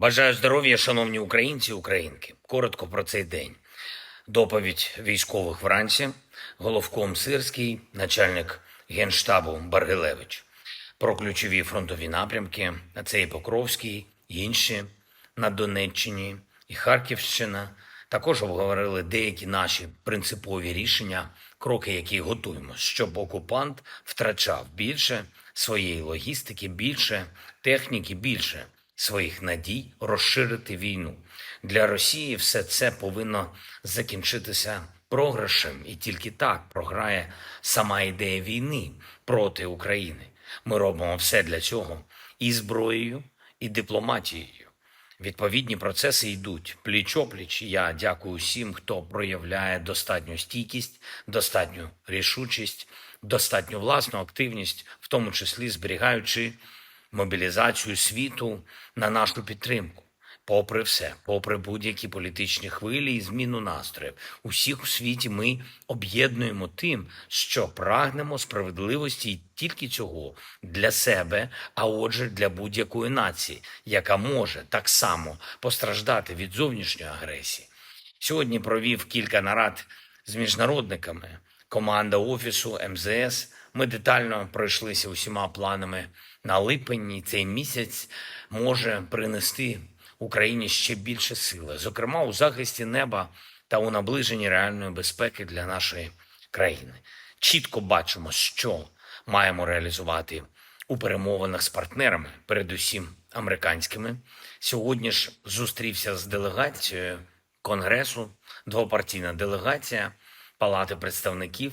Бажаю здоров'я, шановні українці і українки. Коротко про цей день. Доповідь військових вранці, головком Сирський, начальник генштабу Баргилевич. Про ключові фронтові напрямки, а це і Покровський, і інші на Донеччині і Харківщина. Також обговорили деякі наші принципові рішення, кроки, які готуємо, щоб окупант втрачав більше своєї логістики, більше техніки, більше своїх надій розширити війну. Для Росії все це повинно закінчитися програшем, і тільки так програє сама ідея війни проти України. Ми робимо все для цього і зброєю, і дипломатією. Відповідні процеси йдуть пліч-опліч. Я дякую всім, хто проявляє достатню стійкість, достатню рішучість, достатню власну активність, в тому числі зберігаючи мобілізацію світу на нашу підтримку. Попри все, попри будь-які політичні хвилі і зміну настроїв, усіх у світі ми об'єднуємо тим, що прагнемо справедливості і тільки цього для себе, а отже, для будь-якої нації, яка може так само постраждати від зовнішньої агресії. Сьогодні провів кілька нарад з міжнародниками. Команда офісу МЗС. Ми детально пройшлися усіма планами на липень. І цей місяць може принести Україні ще більше сили, зокрема у захисті неба та у наближенні реальної безпеки для нашої країни. Чітко бачимо, що маємо реалізувати у перемовинах з партнерами, передусім американськими. Сьогодні ж зустрівся з делегацією Конгресу, двопартійна делегація Палати представників.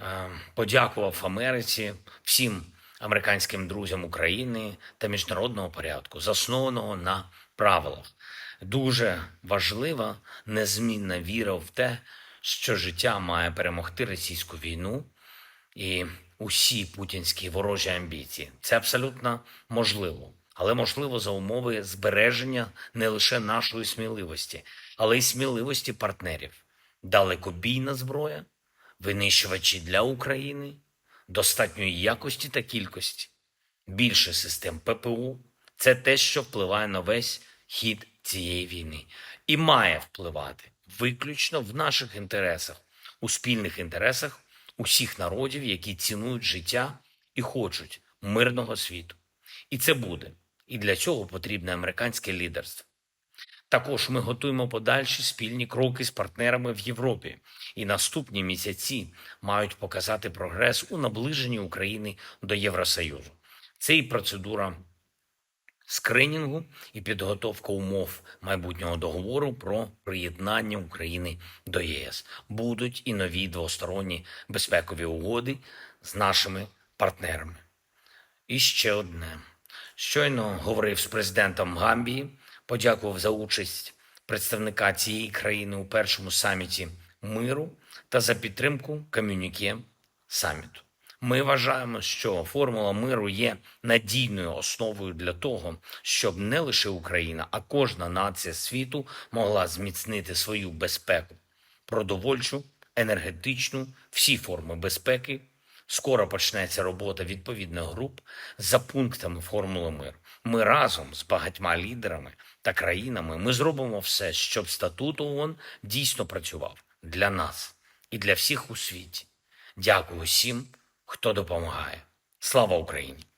Е, Подякував Америці всім американським друзям України та міжнародного порядку, заснованого на правилах. Дуже важлива незмінна віра в те, що життя має перемогти російську війну і усі путінські ворожі амбіції. Це абсолютно можливо, але можливо за умови збереження не лише нашої сміливості, але й сміливості партнерів. Далекобійна зброя, винищувачі для України, достатньої якості та кількості, більше систем ППУ це те, що впливає на весь хід цієї війни, і має впливати виключно в наших інтересах, у спільних інтересах усіх народів, які цінують життя і хочуть мирного світу. І це буде. І для цього потрібне американське лідерство. Також ми готуємо подальші спільні кроки з партнерами в Європі, і наступні місяці мають показати прогрес у наближенні України до Євросоюзу. Це і процедура скринінгу і підготовка умов майбутнього договору про приєднання України до ЄС. Будуть і нові двосторонні безпекові угоди з нашими партнерами. І ще одне. Щойно говорив з президентом Гамбії, подякував за участь представника цієї країни у першому саміті миру та за підтримку комюніке саміту. Ми вважаємо, що формула миру є надійною основою для того, щоб не лише Україна, а кожна нація світу могла зміцнити свою безпеку, продовольчу, енергетичну, всі форми безпеки. Скоро почнеться робота відповідних груп за пунктами формули миру. Ми разом з багатьма лідерами та країнами ми зробимо все, щоб статут ООН дійсно працював для нас і для всіх у світі. Дякую всім, хто допомагає. Слава Україні!